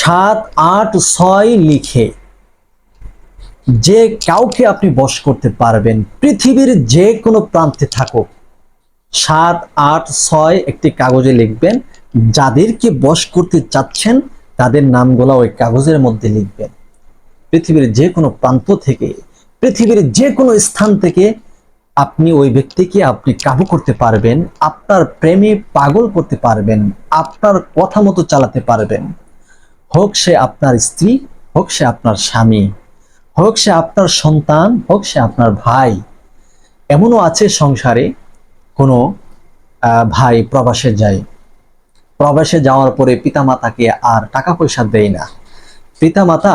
সাত আট ছয় লিখে যে কাউকে আপনি বশ করতে পারবেন, পৃথিবীর যে কোনো প্রান্তে থাকুক, সাত আট ছয় একটি কাগজে লিখবেন। যাদেরকে বশ করতে চাচ্ছেন, তাদের নামগুলো ওই কাগজের মধ্যে লিখবেন। পৃথিবীর যে কোনো প্রান্ত থেকে, পৃথিবীর যে কোনো স্থান থেকে আপনি ওই ব্যক্তিকে আপনি কাবু করতে পারবেন, আপনার প্রেমে পাগল করতে পারবেন, আপনার কথা মতো চালাতে পারবেন। হোক সে আপনার স্ত্রী, হোক সে আপনার স্বামী, হোক সে আপনার সন্তান, হোক সে আপনার ভাই, এমনও আছে সংসারে কোনো ভাই প্রবাসে যায়। প্রবাসে যাওয়ার পরে পিতামাতাকে আর টাকা পয়সা দেয় না। পিতামাতা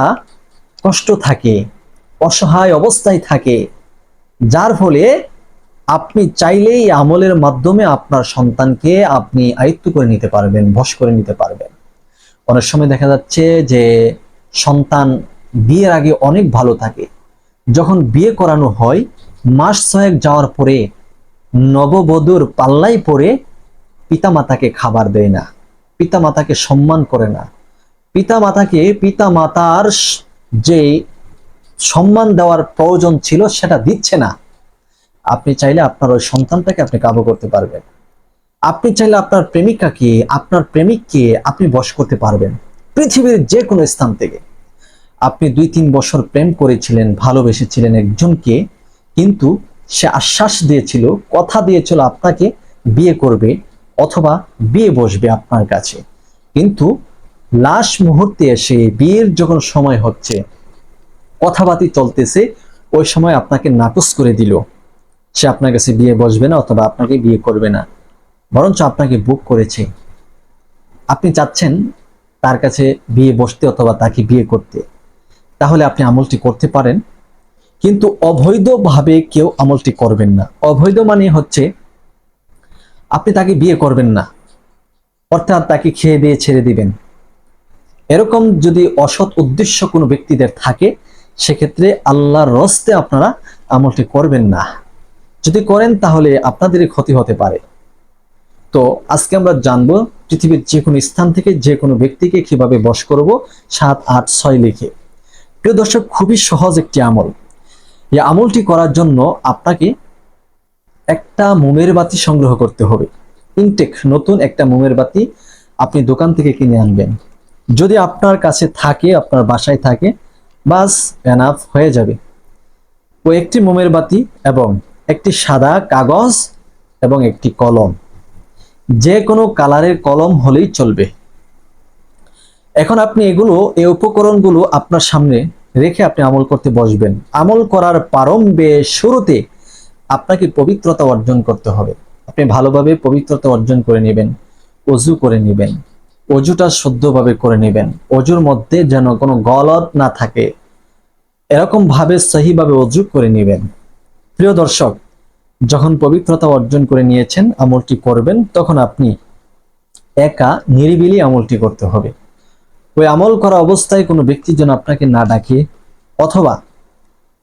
কষ্ট থাকে, অসহায় অবস্থায় থাকে, যার ফলে আপনি চাইলেই আমলের মাধ্যমে আপনার সন্তানকে আপনি আয়ত্ত করে নিতে পারবেন, বশ করে নিতে পারবেন। অনেক সময় দেখা যাচ্ছে যে সন্তান বিয়ের আগে অনেক ভালো থাকে। যখন বিয়ে করানো হয়, মাস ছয়েক যাওয়ার পরে নববধূর পাল্লাই পরে পিতামাতাকে খাবার দেয় না, পিতামাতাকে সম্মান করে না। পিতামাতাকে পিতামাতার যে সম্মান দেওয়ার প্রয়োজন ছিল সেটা দিচ্ছে না। আপনি চাইলে আপনার ওই সন্তানটাকে আপনি কাবু করতে পারবেন। আপনি চাইলে আপনার প্রেমিকাকে, আপনার প্রেমিককে আপনি বশ করতে পারবেন পৃথিবীর যে কোনো স্থান থেকে। আপনি দুই তিন বছর প্রেম করেছিলেন, ভালোবেসেছিলেন একজনকে, কিন্তু সে আশ্বাস দিয়েছিল, কথা দিয়েছিল আপনাকে বিয়ে করবে অথবা বিয়ে বসবে আপনার কাছে। কিন্তু লাশ মুহূর্তে এসে, বিয়ের যখন সময় হচ্ছে কথাবার্তি চলতেছে, ওই সময় আপনাকে নাকচ করে দিল। সে আপনার কাছে বিয়ে বসবে না অথবা আপনাকে বিয়ে করবে না। বরঞ্চ আপনাকে বুক করেছে। আপনি চাচ্ছেন তার কাছে বিয়ে বসতে অথবা তাকে বিয়ে করতে। তাহলে আপনি আমলটি করতে পারেন। কিন্তু অবৈধভাবে কেউ আমলটি করবেন না। অবৈধ মানে হচ্ছে আপনি তাকে বিয়ে করবেন না। অর্থাৎ তাকে খেয়ে দিয়ে ছেড়ে দিবেন। এরকম যদি অসৎ উদ্দেশ্য কোনো ব্যক্তিদের থাকে, সেক্ষেত্রে আল্লাহর রস্তে আপনারা আমলটি করবেন না। যদি করেন তাহলে আপনাদেরই ক্ষতি হতে পারে। তো আজকে আমরা জানব পৃথিবীর যে কোনো স্থান থেকে যে কোনো ব্যক্তিকে কীভাবে বশ করব সাত, আট, ছয় লিখে। প্রিয় দর্শক, খুবই সহজ একটি আমল। এই আমলটি করার জন্য আপনাকে একটা মোমের বাতি সংগ্রহ করতে হবে। ইনটেক, নতুন একটা মোমের বাতি আপনি দোকান থেকে কিনে আনবেন। যদি আপনার কাছে থাকে, আপনার বাসায় থাকে, বাস, এনাফ হয়ে যাবে। ও একটি মোমের বাতি এবং একটি সাদা কাগজ এবং একটি কলম। যে কোনো কালারের কলম হলেই চলবে। এখন আপনি এগুলো, এই উপকরণগুলো আপনার সামনে রেখে আপনি আমল করতে বসবেন। আমল করার প্রারম্ভে শুরুতে আপনাকে পবিত্রতা অর্জন করতে হবে। আপনি ভালোভাবে পবিত্রতা অর্জন করে নেবেন, অজু করে নেবেন, অজুটা শুদ্ধভাবে করে নেবেন, অজুর মধ্যে যেন কোনো গলত না থাকে এরকম ভাবে সহিভাবে অজু করে নেবেন। প্রিয় দর্শক যখন পবিত্রতা অর্জন করে নিয়েছেন, আমলটি করবেন, তখন আপনি একা, নিরিবিলি আমলটি করতে হবে। ওই আমল করা অবস্থায় কোনো ব্যক্তি যেন আপনাকে না ডাকে, অথবা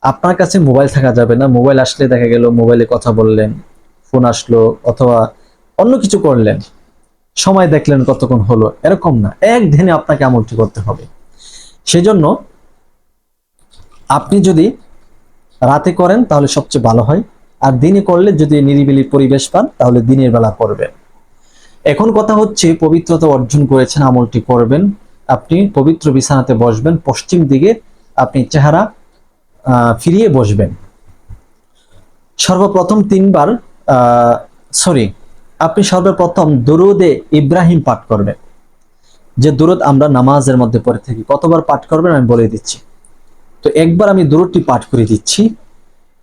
আপনার কাছে মোবাইল থাকা যাবে না, মোবাইল আসলে দেখা গেল, মোবাইলে কথা বললেন, ফোন আসলো, অথবা অন্য কিছু করলেন, সময় দেখলেন কতক্ষণ হলো, এরকম না, এক দিনে আপনাকে আমলটি করতে হবে। সেজন্য আপনি যদি রাতে করেন, তাহলে সবচেয়ে ভালো হয়। আর দিনে করলে যদি নিরিবিলি পরিবেশ পান, তাহলে দিনের বেলা করবেন এখন কথা হচ্ছে, পবিত্রতা অর্জন করেছেন, আমলটি করবেন। আপনি পবিত্র বিছানাতে বসবেন, পশ্চিম দিকে আপনি চেহারা ফিরিয়ে বসবেন। সর্বপ্রথম তিনবার সরি, আপনি সর্বপ্রথম দুরুদে ইব্রাহিম পাঠ করবেন। যে দুরুদ আমরা নামাজের মধ্যে পড়ে থাকি, কতবার পাঠ করবেন আমি বলে দিচ্ছি। তো একবার আমি দুরুদটি পাঠ করে দিচ্ছি।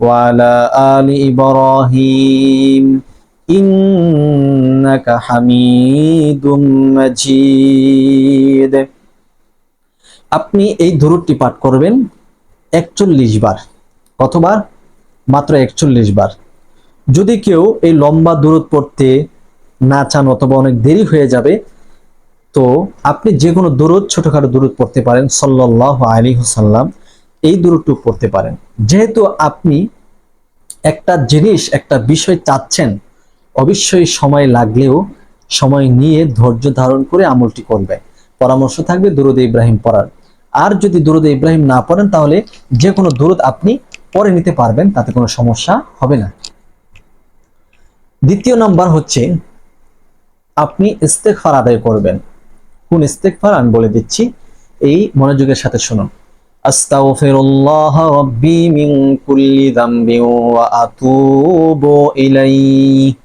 وعلى آل إبراهيم إنك حميد مجيد আপনি এই দূরটি পাঠ করবেন একচল্লিশ বার কতবার মাত্র একচল্লিশ বার যদি কেউ এই লম্বা দূরত পড়তে না চান অথবা অনেক দেরি হয়ে যাবে তো আপনি যে কোনো দূরত ছোটখাটো দূরত পড়তে পারেন সাল্লাহ আলী হুসাল্লাম এই দূরটুকু পড়তে পারেন। যেহেতু আপনি একটা জিনিস, একটা বিষয় চাচ্ছেন, অবশ্যই সময় লাগলেও সময় নিয়ে ধৈর্য ধারণ করে আমলটি করবে পরামর্শ থাকবে দুরুদ ইব্রাহিম পড়ার। আর যদি দুরুদ ইব্রাহিম না পড়েন, তাহলে যে কোনো দুরুদ আপনি পরে নিতে পারবেন, তাতে কোনো সমস্যা হবে না। দ্বিতীয় নাম্বার হচ্ছে, আপনি ইস্তেকফার আদায় করবেন। কোন ইস্তেকফার আমি বলে দিচ্ছি, এই মনোযোগের সাথে শুনুন। আস্তাগফিরুল্লাহ রাব্বি মিন কুল্লি যামবিন ওয়া আতুবু ইলাইহি।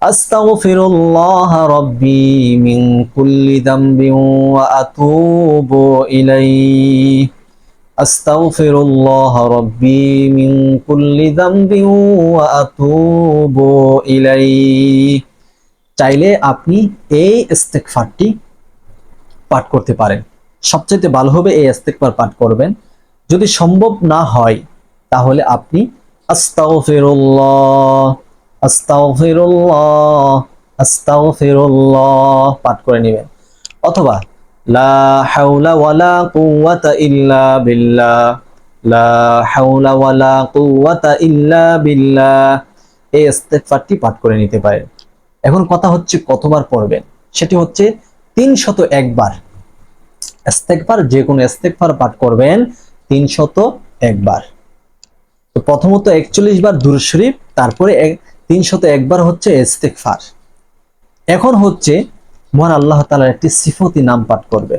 আস্তাগফিরুল্লাহ রাব্বি মিন কুল্লি যামবিন ওয়া আতুবু ইলাইহি। আস্তাগফিরুল্লাহ রাব্বি মিন কুল্লি যামবিন ওয়া আতুবু ইলাইহি। চাইলে আপনি এই ইস্তেগফারটি পাঠ করতে পারেন। সবচেয়ে ভালো হবে এই ইস্তেগফার পাঠ করবেন। যদি সম্ভব না হয়, তাহলে আপনি আস্তাগফিরুল্লাহ আস্তাগফিরুল্লাহ আস্তাগফিরুল্লাহ পাঠ করে নেবেন। অথবা, লা হাওলা ওয়ালা কুওয়াতা ইল্লা বিল্লাহ, লা হাওলা ওয়ালা কুওয়াতা ইল্লা বিল্লাহ, এই ইস্তেগফারটি পাঠ করে নিতে পারেন। এখন কথা হচ্ছে কতবার পড়বেন? সেটি হচ্ছে তিনশত একবার। ইস্তেগফার যে কোনো ইস্তেগফার পাঠ করবেন তিনশত একবার। তো প্রথমত একচল্লিশ বার দুরূদ শরীফ, তারপরে তিনশত একবার হচ্ছে ইস্তেগফার। এখন হচ্ছে, মহান আল্লাহ তাআলার একটি সিফতি নাম পাঠ করবে।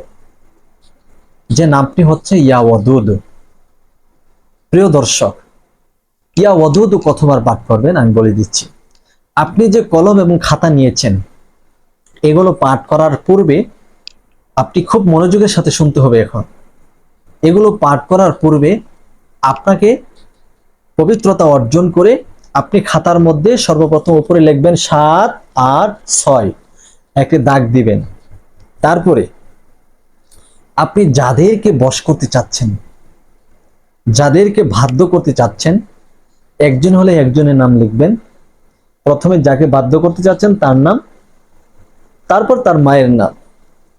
যে নামটি হচ্ছে ইয়া ওয়াদুদ। প্রিয় দর্শক, ইয়া ওয়াদুদ কতবার পাঠ করবেন? আমি বলে দিচ্ছি। আপনি যে কলম এবং খাতা নিয়েছেন, এগুলো পাঠ করার পূর্বে আপনি খুব মনোযোগের সাথে শুনতে হবে এখন। এগুলো পাঠ করার পূর্বে আপনাকে পবিত্রতা অর্জন করে আপনি খাতার মধ্যে সর্বপ্রথম উপরে লিখবেন সাত, আট, ছয়। একটি দাগ দিবেন। তারপরে আপনি যাদেরকে বশ করতে চাচ্ছেন, যাদেরকে বাধ্য করতে চাচ্ছেন, একজন হলে একজনের নাম লিখবেন। প্রথমে যাকে বাধ্য করতে চাচ্ছেন তার নাম, তারপর তার মায়ের নাম।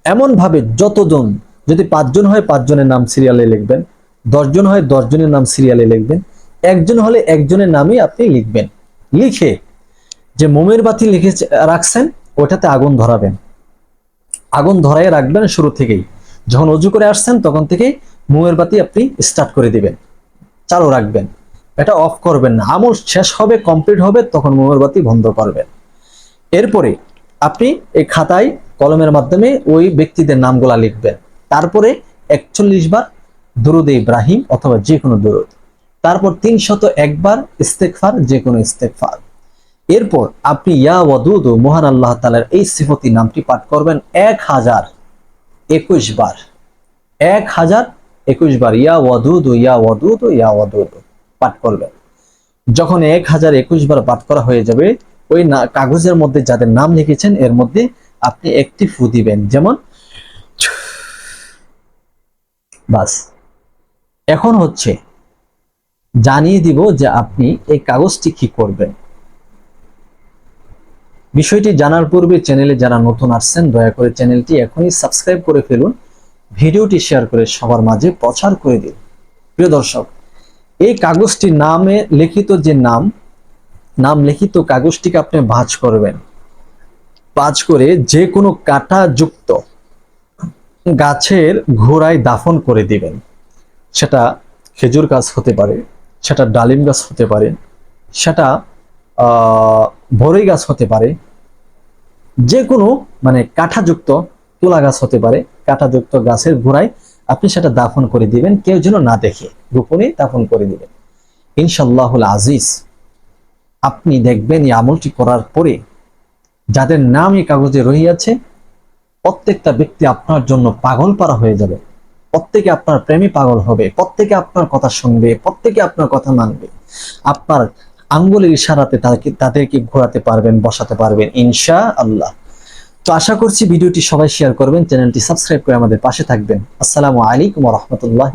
এমন ভাবে যতজন, যদি পাঁচজন হয় পাঁচজনের নাম সিরিয়ালে লিখবেন, দশজন হয় দশজনের নাম সিরিয়ালে লিখবেন, একজন হলে একজনের নামই আপনি লিখবেন। লিখে যে মোমের বাতি লিখে রাখছেন, ওটাতে আগুন ধরাবেন। আগুন ধরাই রাখবেন শুরু থেকেই। যখন অজু করে আসছেন, তখন থেকে মোমের বাতি আপনি স্টার্ট করে দিবেন। চালু রাখবেন। এটা অফ করবেন না। আমল শেষ হবে কমপ্লিট হবে, তখন মোমের বাতি বন্ধ করবেন। এরপরে আপনি এই খাতায় কলমের মাধ্যমে ওই ব্যক্তিদের নামগুলা লিখবেন। তারপরে একচল্লিশ বার দুরুদ ইব্রাহিম অথবা যে কোনো দুরুদ। তারপর তিনশত একবার ইস্তেকফার যে কোনো ইস্তেকফার এরপর আপনি ইয়া ওয়াদুদ, মহান আল্লাহ তালার এই সিফতি নামটি পাঠ করবেন এক হাজার একুশ বার। এক হাজার একুশ বার ইয়া ওয়াদুদ ইয়া ওয়াদুদ ইয়া ওয়াদুদ পাঠ করবেন। যখন এক হাজার একুশ বার পাঠ করা হয়ে যাবে, ওই কাগজের মধ্যে যাদের নাম লিখেছেন, এর মধ্যে আপনি একটি ফু দিবেন, যেমন বাস। এখন হচ্ছে জানিয়ে দিব যে আপনি এই কাগজটি কি করবেন। বিষয়টি জানার পূর্বে চ্যানেলে যারা নতুন আসছেন, দয়া করে চ্যানেলটি এখনই সাবস্ক্রাইব করে ফেলুন। ভিডিওটি শেয়ার করে সবার মাঝে প্রচার করে দিন। প্রিয় দর্শক, এই কাগজটি নামে লিখিত যে নাম নাম লিখিত কাগজটিকে আপনি ভাঁজ করবেন। ভাঁজ করে যে কোনো কাটা যুক্ত গাছের ঘোড়ায় দাফন করে দিবেন। সেটা খেজুর গাছ হতে পারে, সেটা ডালিম গাছ হতে পারে, সেটা বরই গাছ হতে পারে, যে কোনো মানে কাঁঠাযুক্ত তুলা গাছ হতে পারে কাঁঠাযুক্ত গাছের গোড়ায় আপনি সেটা দাফন করে দিবেন, কেউ যেন না দেখে গোপনে দাফন করে দিবেন। ইনশাল্লাহুল আজিজ, আপনি দেখবেন এই আমলটি করার পরে যাদের নাম এই কাগজে রহিয়াছে, প্রত্যেকটা ব্যক্তি আপনার জন্য পাগল পারা হয়ে যাবে। প্রত্যেকে আপনার প্রেমী পাগল হবে, প্রত্যেকে আপনার কথা শুনবে, প্রত্যেকে আপনার কথা মানবে। আপনার আঙ্গুলের ইশারাতে তাদেরকে তাদেরকে ঘোরাতে পারবেন, বসাতে পারবেন ইনশা আল্লাহ তো আশা করছি ভিডিওটি সবাই শেয়ার করবেন, চ্যানেলটি সাবস্ক্রাইব করে আমাদের পাশে থাকবেন। আসসালামু আলাইকুম রহমতুল্লাহ